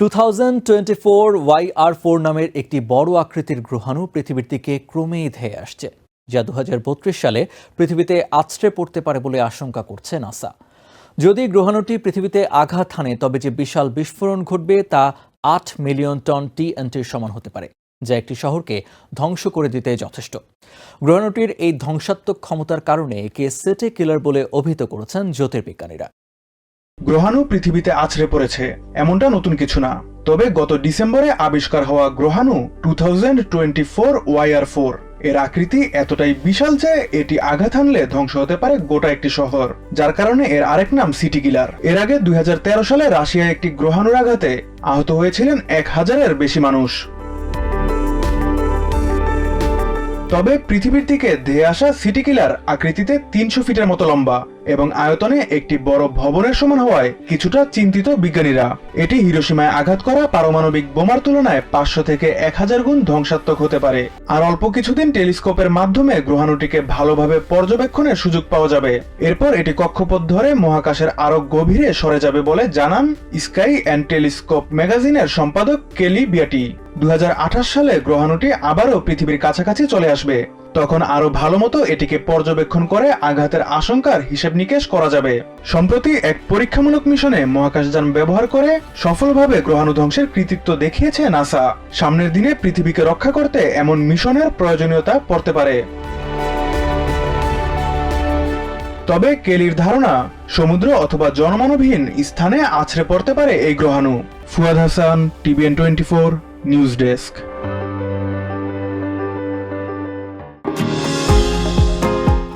Two thousand twenty four Y R four নামের একটি বড় আকৃতির গ্রহাণু পৃথিবীর দিকে ক্রমেই ধেয়ে আসছে, যা দু হাজার বত্রিশ সালে পৃথিবীতে আছড়ে পড়তে পারে বলে আশঙ্কা করছে নাসা। যদি গ্রহাণুটি পৃথিবীতে আঘাত হানে, তবে যে বিশাল বিস্ফোরণ ঘটবে তা আট মিলিয়ন টন টিএনটির সমান হতে পারে, যা একটি শহরকে ধ্বংস করে দিতে যথেষ্ট। গ্রহাণুটির এই ধ্বংসাত্মক ক্ষমতার কারণে একে সিটি কিলার বলে অভিহিত করেছেন জ্যোতির্বিজ্ঞানীরা। গ্রহাণু পৃথিবীতে আছড়ে পড়েছে, এমনটা নতুন কিছু না। তবে গত ডিসেম্বরে আবিষ্কার হওয়া গ্রহাণু two thousand twenty four Y R four, এর আকৃতি এতটাই বিশাল যে এটি আঘাত হানলে ধ্বংস হতে পারে গোটা একটি শহর, যার কারণে এর আরেক নাম সিটি কিলার এর আগে দুই হাজার তেরো সালে রাশিয়ায় একটি গ্রহাণুর আঘাতে আহত হয়েছিলেন এক হাজারের বেশি মানুষ। তবে পৃথিবীর দিকে ধেয়ে আসা সিটি কিলার আকৃতিতে তিনশো ফিটের মতো লম্বা এবং আয়তনে একটি বড় ভবনের সমান হওয়ায় কিছুটা চিন্তিত বিজ্ঞানীরা। এটি হিরোসীমায় আঘাত করা পারমাণবিক বোমার তুলনায় পাঁচশো থেকে এক হাজার গুণ ধ্বংসাত্মক হতে পারে। আর অল্প কিছুদিন টেলিস্কোপের মাধ্যমে গ্রহাণুটিকে ভালোভাবে পর্যবেক্ষণের সুযোগ পাওয়া যাবে। এরপর এটি কক্ষপথ ধরে মহাকাশের আরও গভীরে সরে যাবে বলে জানান স্কাই অ্যান্ড টেলিস্কোপ ম্যাগাজিনের সম্পাদক কেলি বিয়াটি। দু হাজার আঠাশ সালে গ্রহাণুটি আবারও পৃথিবীর কাছাকাছি চলে আসবে। তখন আরও ভালো মতো এটিকে পর্যবেক্ষণ করে আঘাতের আশঙ্কার হিসেব নিকেশ করা যাবে। সম্প্রতি এক পরীক্ষামূলক মিশনে মহাকাশযান ব্যবহার করে সফলভাবে গ্রহাণু ধ্বংসের কৃতিত্ব দেখিয়েছে নাসা। সামনের দিনে পৃথিবীকে রক্ষা করতে এমন মিশনের প্রয়োজনীয়তা পড়তে পারে। তবে কেলির ধারণা, সমুদ্র অথবা জনমানবহীন স্থানে আছড়ে পড়তে পারে এই গ্রহাণু। Fuad Hasan, TVN twenty four, news desk.